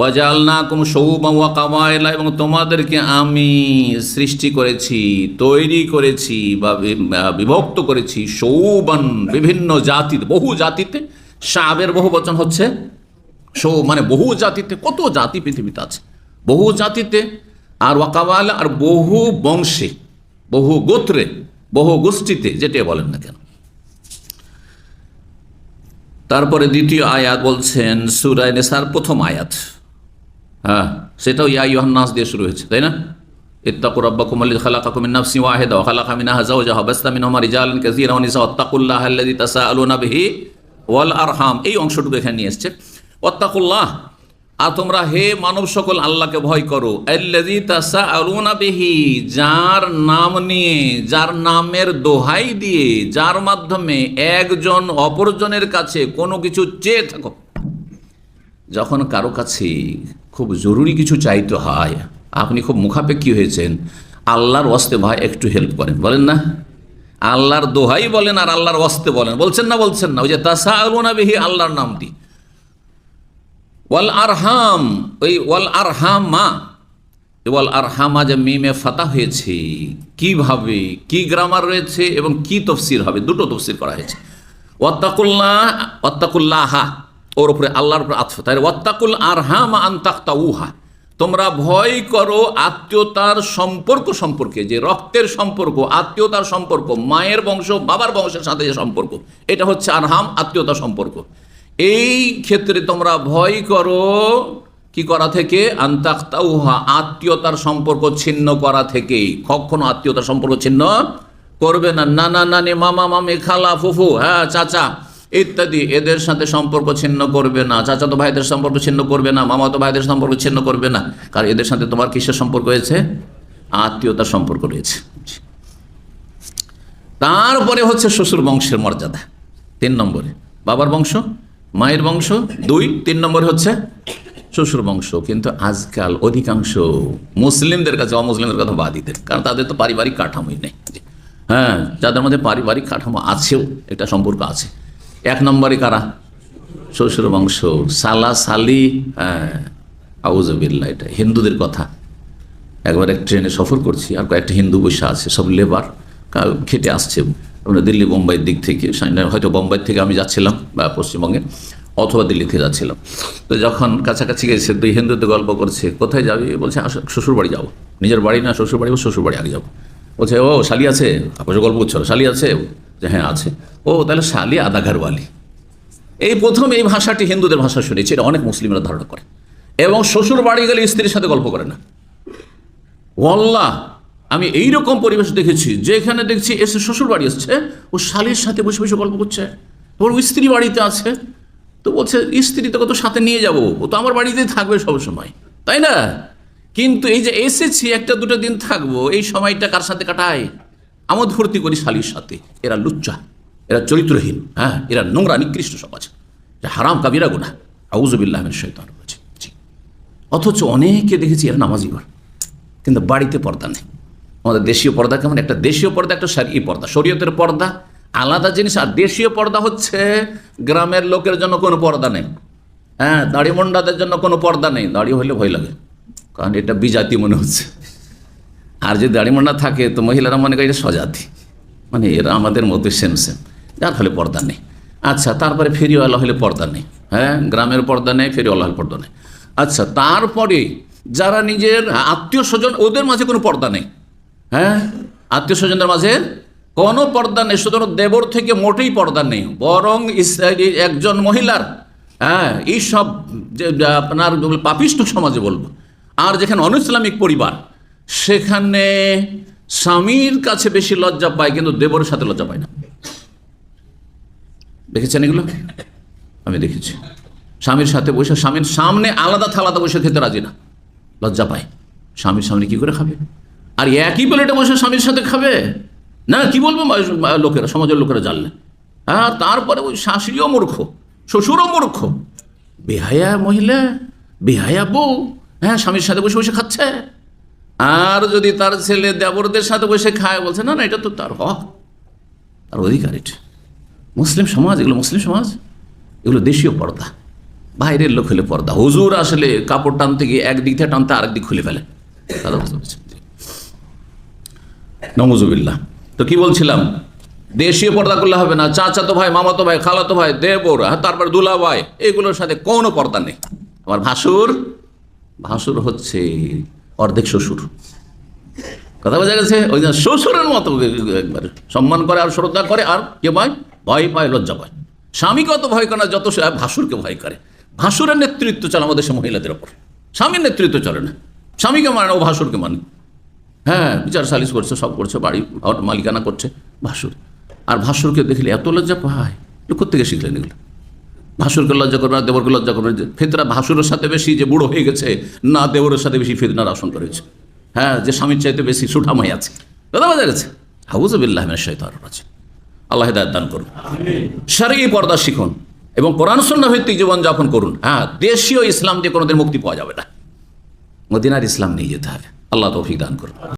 ওয়াজালনা কুম সৌবা ওয়া কামায়লা এবং তোমাদেরকে আমি সৃষ্টি করেছি, তৈরি করেছি বা বিভক্ত করেছি সৌবান বিভিন্ন জাতিতে বহু জাতিতে। সাবের বহু বচন হচ্ছে সৌ মানে বহু জাতিতে, কত জাতি পৃথিবীতে আছে। বহু জাতিতে, আর ওয়াকাবাল আর বহু বংশে, বহু গোত্রে, বহু গোষ্ঠীতে যেটা বলেন না কেন। তারপরে দ্বিতীয় আয়াত বলছেন সুরায় নেসার প্রথম আয়াত। হ্যাঁ সেটাও ইয়া ইহান্নাস দিয়ে শুরু হয়েছে, তাই না? ইত্তাকু রাব্বাকুম আল্লাযী খালাকাকুম মিন নাফসিন ওয়াহিদা ওয়া খালাকা মিনহা যাওজাহা বাসতা মিনহুমা রিজালান কাসীরান ওয়া নিসা ওয়াত্তাকুল্লাহা আল্লাযী তাসাআলুনা বিহি ওয়াল আরহাম, এই অংশটুকু এখানে নিয়ে এসেছে। ওয়াত্তাকুল্লাহ, আর তোমরা হে মানব সকল, আল্লাহকে ভয় করো। আল্লাযী তাসাআলুনা বিহি, যার নাম নিয়ে, যার নামের দোহাই দিয়ে, যার মাধ্যমে একজন অপরজনের কাছে কোনো কিছু চেয়ে থাকো। যখন কারও কাছে খুব জরুরি কিছু চাইতে হয়। আপনি খুব মুখাপেক্ষী হয়েছেন। আল্লাহর ওয়াস্তে ভাই একটু হেল্প করেন। বলেন না? আল্লাহর দোহাই বলেন আর আল্লাহর ওয়াস্তে বলেন। বলছেন না বলছেন না। ওই যে তাসা আলুনা বিহি আল্লাহর নাম দি ওয়াল আরহাম, ওই ওয়াল আরহাম মা ওয়াল আর আরহামা যে মিমে ফাতা হয়েছে, কীভাবে, কি গ্রামার রয়েছে এবং কি তফসির হবে, দুটো তফসির করা হয়েছে। ওয়াত্তাকুল্লাহ, ওয়াত্তাকুল্লাহা ওর উপরে আল্লাহর উপরে আতফ তাই ওয়াত্তাকুল আরহাম আন্তাক্তা উহা তোমরা ভয় করো আত্মীয়তার সম্পর্ক সম্পর্কে, যে রক্তের সম্পর্ক, আত্মীয়তার সম্পর্ক, মায়ের বংশ, বাবার বংশের সাথে যে সম্পর্ক, এটা হচ্ছে আরহাম আত্মীয়তা সম্পর্ক। এই ক্ষেত্রে তোমরা ভয় করো কি করা থেকে? আন্তাক্তা উহা আত্মীয়তার সম্পর্ক ছিন্ন করা থেকে। কখনো আত্মীয়তার সম্পর্ক ছিন্ন করবে না। নানা নানি মামা মামি খালা ফুফু হ্যাঁ চাচা ইত্যাদি, এদের সাথে সম্পর্ক ছিন্ন করবে না। চাচা তো ভাইদের সম্পর্ক ছিন্ন করবে না মামা তো ভাইদের সম্পর্ক ছিন্ন করবে না। কারণ এদের সাথে তোমার কিসের সম্পর্ক হয়েছে আত্মীয়তার সম্পর্ক রয়েছে। তারপরে হচ্ছে শ্বশুর বংশের মর্যাদা। তিন নম্বরে। বাবার বংশ, মায়ের বংশ, দুই। তিন নম্বরে হচ্ছে শ্বশুর বংশ। কিন্তু আজকাল অধিকাংশ মুসলিমদের কাছে, অমুসলিমদের কথা বাদীদের কারণ তাদের তো পারিবারিক কাঠামোই নেই। হ্যাঁ যাদের মধ্যে পারিবারিক কাঠামো আছেও, একটা সম্পর্ক আছে। এক নম্বরে কারা? শ্বশুর বংশ। সালা সালি হ্যাঁ আউজবিল্লা এটা হিন্দুদের কথা। একবার এক ট্রেনে সফর করছি, আর কয়েকটা হিন্দু বসে আছে, সব লেবার। খেটে আসছে। আমরা দিল্লি, বোম্বাইয়ের দিক থেকে হয়তো বোম্বাই থেকে আমি যাচ্ছিলাম, বা পশ্চিমবঙ্গে, অথবা দিল্লি থেকে যাচ্ছিলাম। তো যখন কাছাকাছি গেছে, দুই হিন্দুতে গল্প করছে, কোথায় যাবি? বলছে শ্বশুর বাড়ি যাব। নিজের বাড়ি না, শ্বশুর বাড়ি শ্বশুর বাড়ি, আগে যাব। বলছে, ও, শালি আছে? আপনার গল্প করছ, শালি আছে? যে হ্যাঁ আছে। ও, তাহলে শালি আদা ঘরওয়ালি এই প্রথম এই ভাষাটি হিন্দুদের ভাষা শুনেছি, এটা অনেক মুসলিমরা ধারণা করে। এবং শ্বশুর বাড়ি গেলে স্ত্রীর সাথে গল্প করে না। ওয়াল্লাহ, আমি এই রকম পরিবেশ দেখেছি, যেখানে দেখছি এসে শ্বশুর বাড়ি এসছে, ও শালির সাথে বসে বসে গল্প করছে। ওর স্ত্রী বাড়িতে আছে, তো বলছে, স্ত্রী তোকে তো সাথে নিয়ে যাব, ও তো আমার বাড়িতেই থাকবে সব সময় তাই না? কিন্তু এই যে এসেছি, একটা দুটো দিন থাকব, এই সময়টা কার সাথে কাটায়? আমোদ ফুর্তি করি শালির সাথে। এরা লুচ্চা, এরা চরিত্রহীন হ্যাঁ এরা নোংরা, নিকৃষ্ট সমাজ। যে হারাম কাবিরা গুনা আউজবিল্লাহ শৈতান বলছে অথচ অনেকে দেখেছি এরা নামাজি ঘর কিন্তু বাড়িতে পর্দা নেই। আমাদের দেশীয় পর্দা কেমন? একটা দেশীয় পর্দা, একটা সারি পর্দা। শরীয়তের পর্দা আলাদা জিনিস, আর দেশীয় পর্দা হচ্ছে গ্রামের লোকের জন্য কোনো পর্দা নেই। হ্যাঁ দাড়ি মন্ডাদের জন্য কোনো পর্দা নেই। দাড়ি হলে ভয় লাগে, কারণ এটা বিজাতি মনে হচ্ছে। আর যদি দাড়ি মন্ডা থাকে, তো মহিলারা মনে করে এটা স্বজাতি। মানে এরা আমাদের মধ্যে সেম সেম যার ফলে পর্দা নেই। আচ্ছা তারপরে ফেরিওয়ালা হলে পর্দা নেই। হ্যাঁ গ্রামের পর্দা নেই, ফেরিওয়ালা হলে পর্দা নেই। আচ্ছা তারপরে যারা নিজের আত্মীয় স্বজন, ওদের মাঝে কোনো পর্দা নেই। হ্যাঁ আত্মীয় স্বজনদের মাঝে কোনো পর্দা নেই। সুতরাং দেবর থেকে মোটেই পর্দা নেই। বরং একজন মহিলার হ্যাঁ এইসব যে আপনার পাপিষ্ঠ সমাজে বলব। আর যেখানে অনইসলামিক পরিবার সেখানে স্বামীর কাছে বেশি লজ্জা পায়, কিন্তু দেবরের সাথে লজ্জা পায় না। দেখেছেন এগুলো? আমি দেখেছি। স্বামীর সাথে বসে, স্বামীর সামনে আলাদা থালাতে বসে খেতে রাজি না। লজ্জা পায়। স্বামীর সামনে কি করে খাবে? আর একই প্লেটে বসে স্বামীর সাথে খাবে? না, কি বলব লোকেরা, সমাজের লোকেরা জানলে। হ্যাঁ তারপরে ওই শাশুড়িও মূর্খ, শ্বশুরও মূর্খ। বেহায়া মহিলা, বেহায়া বউ হ্যাঁ স্বামীর সাথে বসে বসে খাচ্ছে। আর যদি তার ছেলে দেবরদের সাথে বসে খায় বলছে না না এটা তো তার হক তার অধিকার এটা। মুসলিম সমাজ এগুলো মুসলিম সমাজ এগুলো দেশীয় পর্দা। বাইরের লোক হলে পর্দা। হুজুর আসলে কাপড় টানতে গিয়ে একদিক থেকে টানতে আরেক দিক খুলে ফেলে। বুঝতে তো কি বলছিলাম? দেশীয় পর্দা করলে হবে না। চাচাতো ভাই মামাতো ভাই খালাতো ভাই দেবর হ্যাঁ, তারপর দুলা ভাই এগুলোর সাথে কোনো পর্দা নেই। আমার ভাসুর ভাসুর হচ্ছে অর্ধেক শ্বশুর। কথা বোঝা গেছে? ওই জন্য শ্বশুরের মতো একবার। সম্মান করে আর শ্রদ্ধা করে আর কে ভয় ভয় পায়, লজ্জা পায়। স্বামীকে অত ভয় করে না, যত ভাসুরকে ভয় করে। ভাসুরের নেতৃত্ব চলে আমাদের দেশে মহিলাদের ওপর। স্বামীর নেতৃত্ব চলে না। স্বামীকে মানে ও ভাসুরকে মানে। হ্যাঁ বিচার সালিশ করছে, সব করছে, বাড়ি মালিকানা করছে, ভাসুর। আর ভাসুরকে দেখলে এত লজ্জা পায়। কোথেকে শিখলেন এগুলো? ভাসুরকে লজ্জা করবে না দেবরকে লজ্জা করবে। ফেতরা ভাসুরের সাথে বেশি যে বুড়ো হয়ে গেছে না দেবরের সাথে বেশি ফেতনার আসন করেছে। হ্যাঁ যে স্বামীর চাইতে বেশি সুঠামাই আছে। কথা বোঝা গেছে? হাউজবিল্লাহ আছে আল্লাহ হেদায়ত দান করুন। সারি পর্দা শিখুন এবং কোরআন সন্না ভিত্তিক জীবনযাপন করুন। হ্যাঁ দেশীয় ইসলাম দিয়ে কোনোদিন মুক্তি পাওয়া যাবে না। মদিনার ইসলাম নিয়ে যেতে হবে। আল্লাহ তৌফিক দান করুন।